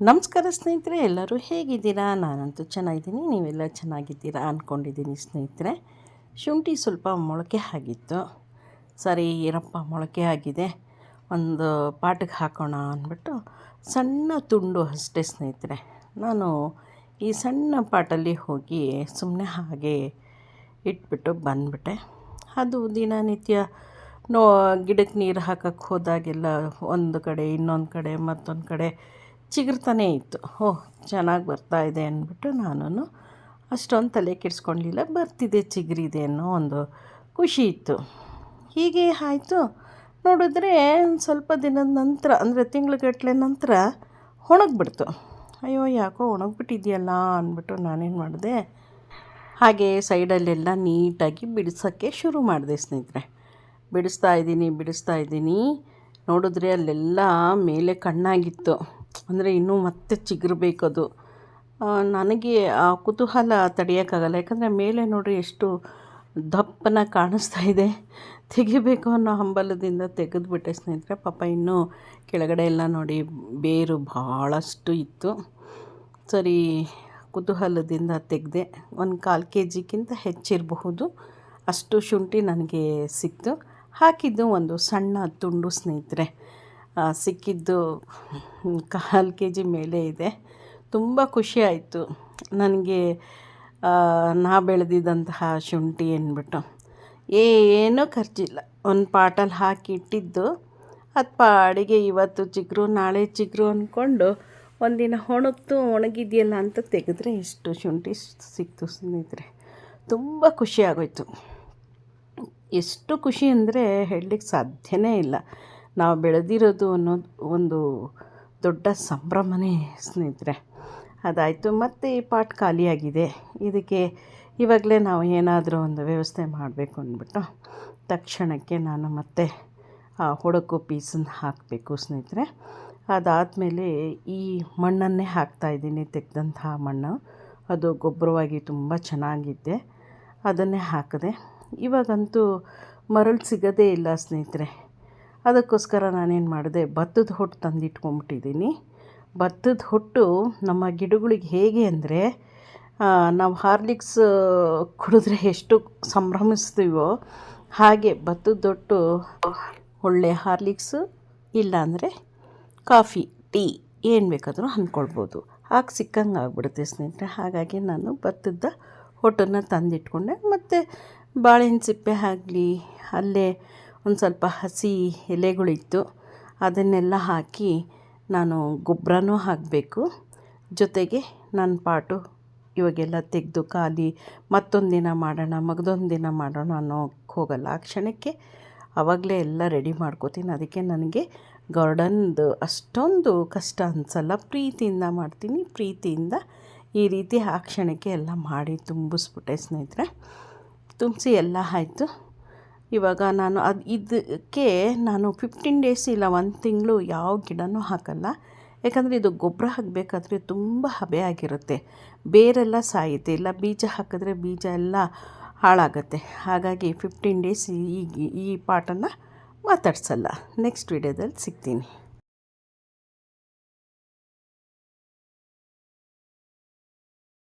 ನಮಸ್ಕಾರ ಸ್ನೇಹಿತರೆ, ಎಲ್ಲರೂ ಹೇಗಿದ್ದೀರಾ? ನಾನಂತೂ ಚೆನ್ನಾಗಿದ್ದೀನಿ, ನೀವೆಲ್ಲ ಚೆನ್ನಾಗಿದ್ದೀರಾ ಅಂದ್ಕೊಂಡಿದ್ದೀನಿ ಸ್ನೇಹಿತರೆ. ಶುಂಠಿ ಸ್ವಲ್ಪ ಮೊಳಕೆ ಆಗಿತ್ತು. ಸರಿ, ಏನಪ್ಪ, ಮೊಳಕೆ ಆಗಿದೆ. ಒಂದು ಪಾಟಿಗೆ ಹಾಕೋಣ ಅಂದ್ಬಿಟ್ಟು ಸಣ್ಣ ತುಂಡು ಅಷ್ಟೇ ಸ್ನೇಹಿತರೆ. ನಾನು ಈ ಸಣ್ಣ ಪಾಟಲ್ಲಿ ಹೋಗಿ ಸುಮ್ಮನೆ ಹಾಗೆ ಇಟ್ಬಿಟ್ಟು ಬಂದ್ಬಿಟ್ಟೆ. ಅದು ದಿನನಿತ್ಯ ನೋ ಗಿಡಕ್ಕೆ ನೀರು ಹಾಕಕ್ಕೆ ಹೋದಾಗೆಲ್ಲ ಒಂದು ಕಡೆ, ಇನ್ನೊಂದು ಕಡೆ, ಮತ್ತೊಂದು ಕಡೆ ಚಿಗುರ್ತಾನೇ ಇತ್ತು. ಓ ಚೆನ್ನಾಗಿ ಬರ್ತಾ ಇದೆ ಅಂದ್ಬಿಟ್ಟು ನಾನು ಅಷ್ಟೊಂದು ತಲೆ ಕೆಡಿಸ್ಕೊಳ್ಲಿಲ್ಲ ಬರ್ತಿದೆ ಚಿಗುರಿದೆ ಅನ್ನೋ ಒಂದು ಖುಷಿ ಇತ್ತು. ಹೀಗೆ ಆಯಿತು. ನೋಡಿದ್ರೆ ಸ್ವಲ್ಪ ದಿನದ ನಂತರ, ಅಂದರೆ ತಿಂಗ್ಳುಗಟ್ಟಲೆ ನಂತರ ಒಣಗಿಬಿಡ್ತು. ಅಯ್ಯೋ, ಯಾಕೋ ಒಣಗಿಬಿಟ್ಟಿದೆಯಲ್ಲ ಅಂದ್ಬಿಟ್ಟು ನಾನೇನು ಮಾಡಿದೆ, ಹಾಗೆ ಸೈಡಲ್ಲೆಲ್ಲ ನೀಟಾಗಿ ಬಿಡಿಸೋಕ್ಕೆ ಶುರು ಮಾಡಿದೆ ಸ್ನೇಹಿತರೆ. ಬಿಡಿಸ್ತಾ ಇದ್ದೀನಿ ಬಿಡಿಸ್ತಾ ಇದ್ದೀನಿ. ನೋಡಿದ್ರೆ ಅಲ್ಲೆಲ್ಲ ಮೇಲೆ ಕಣ್ಣಾಗಿತ್ತು. ಅಂದರೆ ಇನ್ನೂ ಮತ್ತೆ ಚಿಗುರಬೇಕದು. ನನಗೆ ಆ ಕುತೂಹಲ ತಡೆಯೋಕ್ಕಾಗಲ್ಲ. ಯಾಕಂದರೆ ಮೇಲೆ ನೋಡಿ ಎಷ್ಟು ದಪ್ಪನ ಕಾಣಿಸ್ತಾ ಇದೆ. ತೆಗಿಬೇಕು ಅನ್ನೋ ಹಂಬಲದಿಂದ ತೆಗೆದುಬಿಟ್ಟೆ ಸ್ನೇಹಿತರೆ, ಪಾಪ ಇನ್ನೂ ಕೆಳಗಡೆ ಎಲ್ಲ ನೋಡಿ ಬೇರು ಭಾಳಷ್ಟು ಇತ್ತು. ಸರಿ, ಕುತೂಹಲದಿಂದ ತೆಗೆದೆ ಒಂದು ಕಾಲು ಕೆ ಜಿಗಿಂತ ಹೆಚ್ಚಿರಬಹುದು. ಅಷ್ಟು ಶುಂಠಿ ನನಗೆ ಸಿಕ್ತು. ಹಾಕಿದ್ದು ಒಂದು ಸಣ್ಣ ತುಂಡು ಸ್ನೇಹಿತರೆ. ಸಿಕ್ಕಿದ್ದು ಕಾಲು ಕೆ ಜಿ ಮೇಲೆ ಇದೆ. ತುಂಬ ಖುಷಿ ಆಯಿತು. ನನಗೆ ನಾ ಬೆಳೆದಿದ್ದಂತಹ ಶುಂಠಿ ಅಂದ್ಬಿಟ್ಟು ಏನೂ ಖರ್ಚಿಲ್ಲ. ಒಂದು ಪಾಟಲ್ಲಿ ಹಾಕಿ ಇಟ್ಟಿದ್ದು. ಅದು ಪಾಡಿಗೆ ಇವತ್ತು ಚಿಗುರು, ನಾಳೆ ಚಿಗುರು ಅಂದ್ಕೊಂಡು ಒಂದಿನ ಒಣಗ್ತು, ಒಣಗಿದೆಯಲ್ಲ ಅಂತ ತೆಗೆದ್ರೆ ಇಷ್ಟು ಶುಂಠಿ ಸಿಕ್ತು ಸ್ನೇಹಿತರೆ. ತುಂಬ ಖುಷಿ ಆಗೋಯ್ತು. ಎಷ್ಟು ಖುಷಿ ಅಂದರೆ ಹೇಳಲಿಕ್ಕೆ ಸಾಧ್ಯವೇ ಇಲ್ಲ. ನಾವು ಬೆಳೆದಿರೋದು ಅನ್ನೋದು ಒಂದು ದೊಡ್ಡ ಸಂಭ್ರಮನೇ ಸ್ನೇಹಿತರೆ. ಅದಾಯಿತು. ಮತ್ತು ಈ ಪಾಟ್ ಖಾಲಿಯಾಗಿದೆ. ಇದಕ್ಕೆ ಇವಾಗಲೇ ನಾವು ಏನಾದರೂ ಒಂದು ವ್ಯವಸ್ಥೆ ಮಾಡಬೇಕು ಅಂದ್ಬಿಟ್ಟು ತಕ್ಷಣಕ್ಕೆ ನಾನು ಮತ್ತೆ ಆ ಹೊಡಕು ಪೀಸನ್ನು ಹಾಕಬೇಕು ಸ್ನೇಹಿತರೆ. ಅದಾದಮೇಲೆ ಈ ಮಣ್ಣನ್ನೇ ಹಾಕ್ತಾಯಿದ್ದೀನಿ ತೆಗೆದಂತಹ ಮಣ್ಣು. ಅದು ಗೊಬ್ಬರವಾಗಿ ತುಂಬ ಚೆನ್ನಾಗಿದ್ದೆ ಅದನ್ನೇ ಹಾಕಿದೆ ಇವಾಗಂತೂ ಮರಳು ಸಿಗೋದೇ ಇಲ್ಲ ಸ್ನೇಹಿತರೆ. ಅದಕ್ಕೋಸ್ಕರ ನಾನೇನು ಮಾಡಿದೆ, ಭತ್ತದ ಹೊಟ್ಟು ತಂದಿಟ್ಕೊಂಬಿಟ್ಟಿದ್ದೀನಿ. ಭತ್ತದ ಹೊಟ್ಟು ನಮ್ಮ ಗಿಡಗಳಿಗೆ ಹೇಗೆ ಅಂದರೆ ನಾವು ಹಾರ್ಲಿಕ್ಸ್ ಕುಡಿದ್ರೆ ಎಷ್ಟು ಸಂಭ್ರಮಿಸ್ತೀವೋ ಹಾಗೆ ಭತ್ತದ ಹೊಟ್ಟು ಒಳ್ಳೆ ಹಾರ್ಲಿಕ್ಸು, ಇಲ್ಲಾಂದರೆ ಕಾಫಿ, ಟೀ ಏನು ಬೇಕಾದರೂ ಅಂದ್ಕೊಳ್ಬೋದು ಹಾಗೆ ಸಿಕ್ಕಂಗೆ ಆಗ್ಬಿಡುತ್ತೆ ಸ್ನೇಹಿತರೆ, ಹಾಗಾಗಿ ನಾನು ಭತ್ತದ ಹೊಟ್ಟನ್ನು ತಂದಿಟ್ಕೊಂಡೆ. ಮತ್ತು ಬಾಳೆಹಣ್ಣು ಸಿಪ್ಪೆ ಆಗಲಿ, ಅಲ್ಲೇ ಒಂದು ಸ್ವಲ್ಪ ಹಸಿ ಎಲೆಗಳಿತ್ತು. ಅದನ್ನೆಲ್ಲ ಹಾಕಿ ನಾನು ಗೊಬ್ಬರನೂ ಹಾಕಬೇಕು. ಜೊತೆಗೆ ನನ್ನ ಪಾಟು ಇವಾಗೆಲ್ಲ ತೆಗೆದು ಖಾಲಿ ಮತ್ತೊಂದು ದಿನ ಮಾಡೋಣ, ಮಗದೊಂದು ದಿನ ಮಾಡೋಣ ಅನ್ನೋಕ್ಕೆ ಹೋಗಲ್ಲ. ಆ ಕ್ಷಣಕ್ಕೆ ಆವಾಗಲೇ ಎಲ್ಲ ರೆಡಿ ಮಾಡ್ಕೋತೀನಿ. ಅದಕ್ಕೆ ನನಗೆ ಗಾರ್ಡನ್ದು ಅಷ್ಟೊಂದು ಕಷ್ಟ ಅನಿಸಲ್ಲ. ಪ್ರೀತಿಯಿಂದ ಮಾಡ್ತೀನಿ. ಪ್ರೀತಿಯಿಂದ ಈ ರೀತಿ ಆ ಕ್ಷಣಕ್ಕೆ ಎಲ್ಲ ಮಾಡಿ ತುಂಬಿಸ್ಬಿಟ್ಟೆ ಸ್ನೇಹಿತರೆ. ತುಂಬಿಸಿ ಎಲ್ಲ ಆಯಿತು. ಇವಾಗ ನಾನು ಅದು ಇದಕ್ಕೆ ನಾನು ಫಿಫ್ಟೀನ್ ಡೇಸ್ ಇಲ್ಲ, ಒಂದು ತಿಂಗಳು ಯಾವ ಗಿಡನೂ ಹಾಕಲ್ಲ. ಯಾಕಂದರೆ ಇದು ಗೊಬ್ಬರ ಹಾಕಬೇಕಾದ್ರೆ ತುಂಬ ಹಬೆ ಆಗಿರುತ್ತೆ. ಬೇರೆಲ್ಲ ಸಾಯುತ್ತೆ. ಇಲ್ಲ, ಬೀಜ ಹಾಕಿದ್ರೆ ಬೀಜ ಎಲ್ಲ ಹಾಳಾಗುತ್ತೆ. ಹಾಗಾಗಿ ಫಿಫ್ಟೀನ್ ಡೇಸ್ ಈ ಈ ಪಾಟನ್ನು ಮಾತಾಡ್ಸಲ್ಲ. ನೆಕ್ಸ್ಟ್ ವಿಡಿಯೋದಲ್ಲಿ ಸಿಗ್ತೀನಿ.